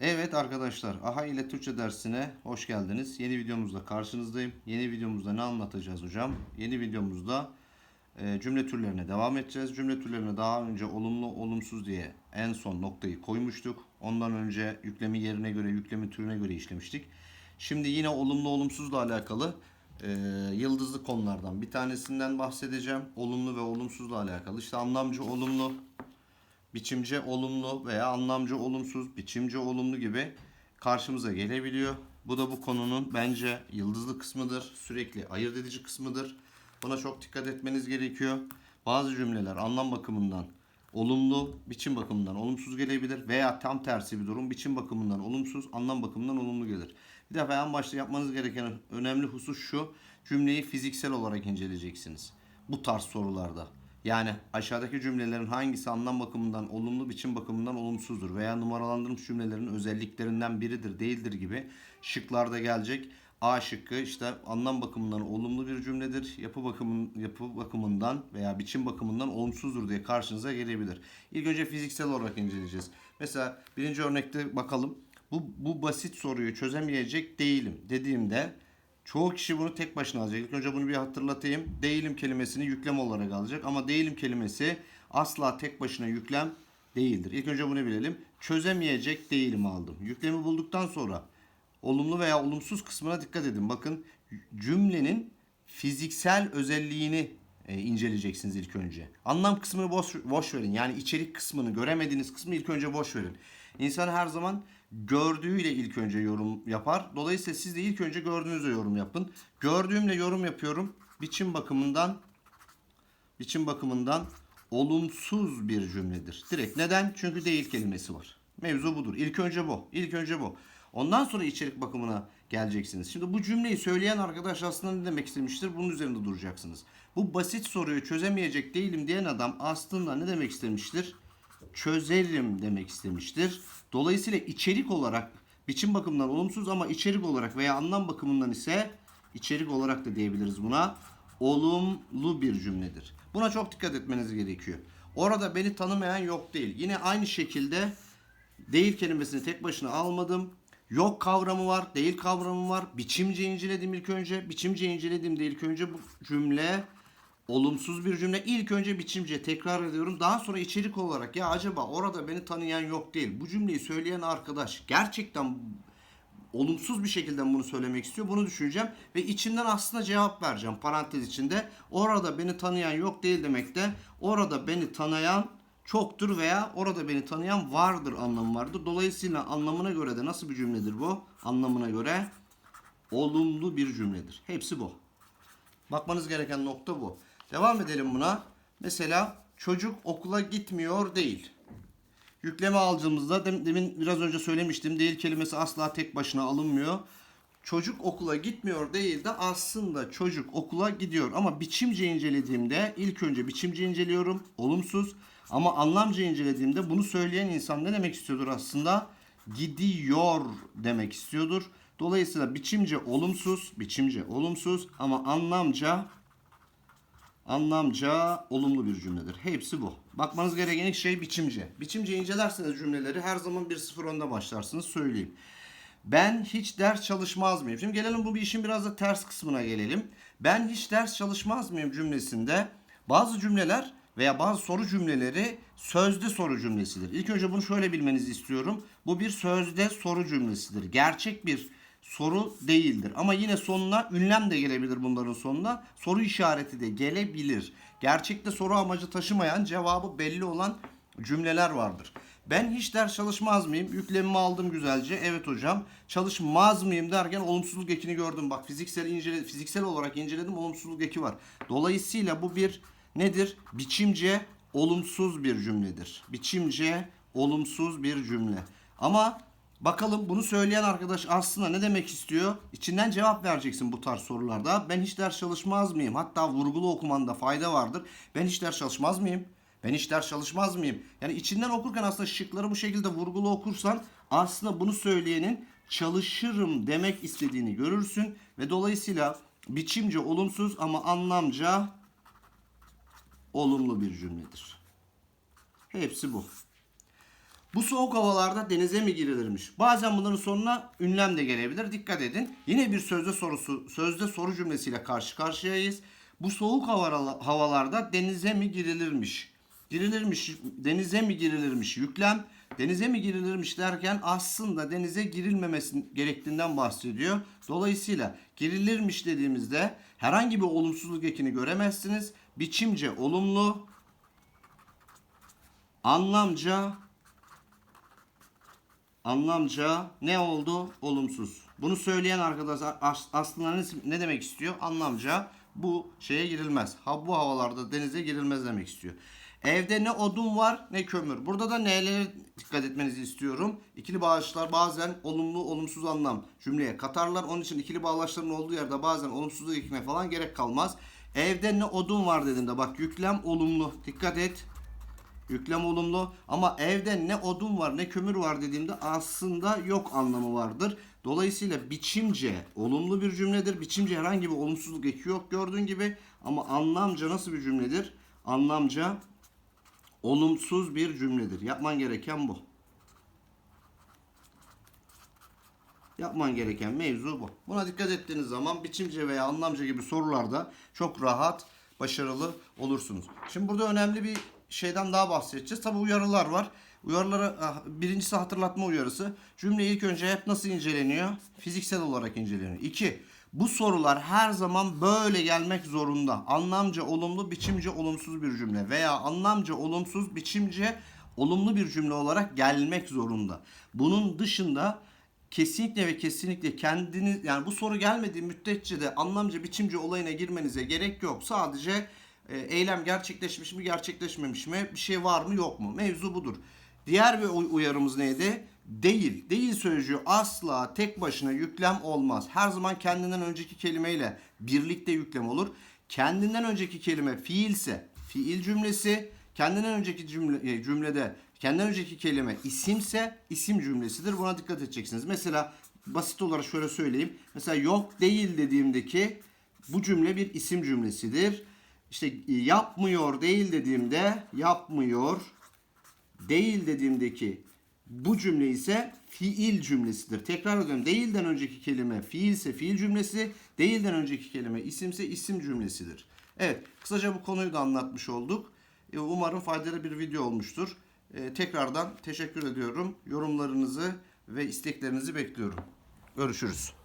Evet arkadaşlar, AHA ile Türkçe dersine hoş geldiniz. Yeni videomuzda karşınızdayım. Yeni videomuzda ne anlatacağız hocam? Yeni videomuzda e, cümle türlerine devam edeceğiz. Cümle türlerine daha önce olumlu, olumsuz diye en son noktayı koymuştuk. Ondan önce yüklemi yerine göre, yüklemi türüne göre işlemiştik. Şimdi yine olumlu, olumsuzla alakalı e, yıldızlı konulardan bir tanesinden bahsedeceğim. Olumlu ve olumsuzla alakalı. İşte anlamcı olumlu, biçimce olumlu veya anlamcı olumsuz, biçimce olumlu gibi karşımıza gelebiliyor. Bu da bu konunun bence yıldızlı kısmıdır. Sürekli ayırt edici kısmıdır. Buna çok dikkat etmeniz gerekiyor. Bazı cümleler anlam bakımından olumlu, biçim bakımından olumsuz gelebilir veya tam tersi bir durum biçim bakımından olumsuz, anlam bakımından olumlu gelir. Bir defa en başta yapmanız gereken önemli husus şu. Cümleyi fiziksel olarak inceleyeceksiniz. Bu tarz sorularda. Yani aşağıdaki cümlelerin hangisi anlam bakımından olumlu, biçim bakımından olumsuzdur veya numaralandırılmış cümlelerin özelliklerinden biridir, değildir gibi şıklarda gelecek. A şıkkı işte anlam bakımından olumlu bir cümledir. Yapı bakımın yapı bakımından veya biçim bakımından olumsuzdur diye karşınıza gelebilir. İlk önce fiziksel olarak inceleyeceğiz. Mesela birinci örnekte bakalım. Bu, bu basit soruyu çözemeyecek değilim dediğimde Çoğu kişi bunu tek başına alacak. İlk önce bunu bir hatırlatayım. Değilim kelimesini yüklem olarak alacak. Ama değilim kelimesi asla tek başına yüklem değildir. İlk önce bunu bilelim. Çözemeyecek değilim aldım. Yüklemi bulduktan sonra olumlu veya olumsuz kısmına dikkat edin. Bakın cümlenin fiziksel özelliğini e, inceleyeceksiniz ilk önce. Anlam kısmını boş, boş verin. Yani içerik kısmını, göremediğiniz kısmı ilk önce boş verin. İnsan her zaman gördüğüyle ilk önce yorum yapar. Dolayısıyla siz de ilk önce gördüğünüzle yorum yapın. Gördüğümle yorum yapıyorum. Biçim bakımından biçim bakımından olumsuz bir cümledir. Direkt neden? Çünkü değil kelimesi var. Mevzu budur. İlk önce bu. İlk önce bu. Ondan sonra içerik bakımına geleceksiniz. Şimdi bu cümleyi söyleyen arkadaş aslında ne demek istemiştir? Bunun üzerinde duracaksınız. Bu basit soruyu çözemeyecek değilim diyen adam aslında ne demek istemiştir? Çözerim demek istemiştir. Dolayısıyla içerik olarak biçim bakımından olumsuz ama içerik olarak veya anlam bakımından ise içerik olarak da diyebiliriz buna. Olumlu bir cümledir. Buna çok dikkat etmeniz gerekiyor. Orada beni tanımayan yok değil. Yine aynı şekilde değil kelimesini tek başına almadım. Yok kavramı var, değil kavramı var. Biçimce inceledim ilk önce. Biçimce inceledim de ilk önce bu cümle olumsuz bir cümle. İlk önce biçimce tekrar ediyorum. Daha sonra içerik olarak ya acaba orada beni tanıyan yok değil. Bu cümleyi söyleyen arkadaş gerçekten olumsuz bir şekilde bunu söylemek istiyor. Bunu düşüneceğim ve içimden aslında cevap vereceğim parantez içinde. Orada beni tanıyan yok değil demek de orada beni tanıyan çoktur veya orada beni tanıyan vardır anlamı vardır. Dolayısıyla anlamına göre de nasıl bir cümledir bu? Anlamına göre olumlu bir cümledir. Hepsi bu. Bakmanız gereken nokta bu. Devam edelim buna. Mesela çocuk okula gitmiyor değil. Yükleme aldığımızda dem- demin biraz önce söylemiştim. Değil kelimesi asla tek başına alınmıyor. Çocuk okula gitmiyor değil de aslında çocuk okula gidiyor. Ama biçimce incelediğimde ilk önce biçimce inceliyorum. Olumsuz. Ama anlamca incelediğimde bunu söyleyen insan ne demek istiyordur aslında? Gidiyor demek istiyordur. Dolayısıyla biçimce olumsuz, biçimce olumsuz ama anlamca anlamca olumlu bir cümledir. Hepsi bu. Bakmanız gereken ilk şey biçimce. Biçimce incelerseniz cümleleri her zaman 1-0 önde başlarsınız söyleyeyim. Ben hiç ders çalışmaz mıyım? Şimdi gelelim bu bir işin biraz da ters kısmına gelelim. Ben hiç ders çalışmaz mıyım cümlesinde bazı cümleler veya bazı soru cümleleri sözde soru cümlesidir. İlk önce bunu şöyle bilmenizi istiyorum. Bu bir sözde soru cümlesidir. Gerçek bir soru değildir. Ama yine sonuna ünlem de gelebilir bunların sonuna. Soru işareti de gelebilir. Gerçekte soru amacı taşımayan, cevabı belli olan cümleler vardır. Ben hiç ders çalışmaz mıyım? Yüklemimi aldım güzelce. Evet hocam. Çalışmaz mıyım derken olumsuzluk ekini gördüm. Bak fiziksel incele, fiziksel olarak inceledim olumsuzluk eki var. Dolayısıyla bu bir nedir? Biçimce olumsuz bir cümledir. Biçimce olumsuz bir cümle. Ama bakalım bunu söyleyen arkadaş aslında ne demek istiyor? İçinden cevap vereceksin bu tarz sorularda. Ben hiç ders çalışmaz mıyım? Hatta vurgulu okumanda fayda vardır. Ben hiç ders çalışmaz mıyım? Ben hiç ders çalışmaz mıyım? Yani içinden okurken aslında şıkları bu şekilde vurgulu okursan aslında bunu söyleyenin çalışırım demek istediğini görürsün ve dolayısıyla biçimce olumsuz ama anlamca olumlu bir cümledir. Hepsi bu. Bu soğuk havalarda denize mi girilirmiş? Bazen bunların sonuna ünlem de gelebilir. Dikkat edin. Yine bir sözde sorusu, sözde soru cümlesiyle karşı karşıyayız. Bu soğuk hava- havalarda denize mi girilirmiş? Girilirmiş, denize mi girilirmiş? Yüklem denize mi girilirmiş derken aslında denize girilmemesi gerektiğinden bahsediyor. Dolayısıyla girilirmiş dediğimizde herhangi bir olumsuzluk ekini göremezsiniz. Biçimce olumlu, anlamca anlamca ne oldu? Olumsuz. Bunu söyleyen arkadaş as- aslında ne, demek istiyor? Anlamca bu şeye girilmez. Ha bu havalarda denize girilmez demek istiyor. Evde ne odun var ne kömür. Burada da nelere dikkat etmenizi istiyorum. İkili bağlaçlar bazen olumlu olumsuz anlam cümleye katarlar. Onun için ikili bağlaçların olduğu yerde bazen olumsuzluk ekine falan gerek kalmaz. Evde ne odun var dediğimde bak yüklem olumlu. Dikkat et. Yüklem olumlu ama evde ne odun var ne kömür var dediğimde aslında yok anlamı vardır. Dolayısıyla biçimce olumlu bir cümledir. Biçimce herhangi bir olumsuzluk eki yok gördüğün gibi ama anlamca nasıl bir cümledir? Anlamca olumsuz bir cümledir. Yapman gereken bu. Yapman gereken mevzu bu. Buna dikkat ettiğiniz zaman biçimce veya anlamca gibi sorularda çok rahat, başarılı olursunuz. Şimdi burada önemli bir şeyden daha bahsedeceğiz. Tabi uyarılar var. Uyarılara ah, birincisi hatırlatma uyarısı. Cümle ilk önce hep nasıl inceleniyor? Fiziksel olarak inceleniyor. İki, bu sorular her zaman böyle gelmek zorunda. Anlamca olumlu, biçimce olumsuz bir cümle veya anlamca olumsuz, biçimce olumlu bir cümle olarak gelmek zorunda. Bunun dışında kesinlikle ve kesinlikle kendiniz yani bu soru gelmediği müddetçe de anlamca biçimci olayına girmenize gerek yok. Sadece eylem gerçekleşmiş mi gerçekleşmemiş mi bir şey var mı yok mu mevzu budur. Diğer uy- uyarımız neydi? Değil. Değil sözcüğü asla tek başına yüklem olmaz. Her zaman kendinden önceki kelimeyle birlikte yüklem olur. Kendinden önceki kelime fiilse fiil cümlesi, kendinden önceki cümle, e, cümlede kendinden önceki kelime isimse isim cümlesidir. Buna dikkat edeceksiniz. Mesela basit olarak şöyle söyleyeyim. Mesela yok değil dediğimdeki bu cümle bir isim cümlesidir. İşte e, yapmıyor değil dediğimde yapmıyor değil dediğimdeki bu cümle ise fiil cümlesidir. Tekrar ediyorum. Değilden önceki kelime fiilse fiil cümlesi, değilden önceki kelime isimse isim cümlesidir. Evet, kısaca bu konuyu da anlatmış olduk. E, Umarım faydalı bir video olmuştur. E, Tekrardan teşekkür ediyorum. Yorumlarınızı ve isteklerinizi bekliyorum. Görüşürüz.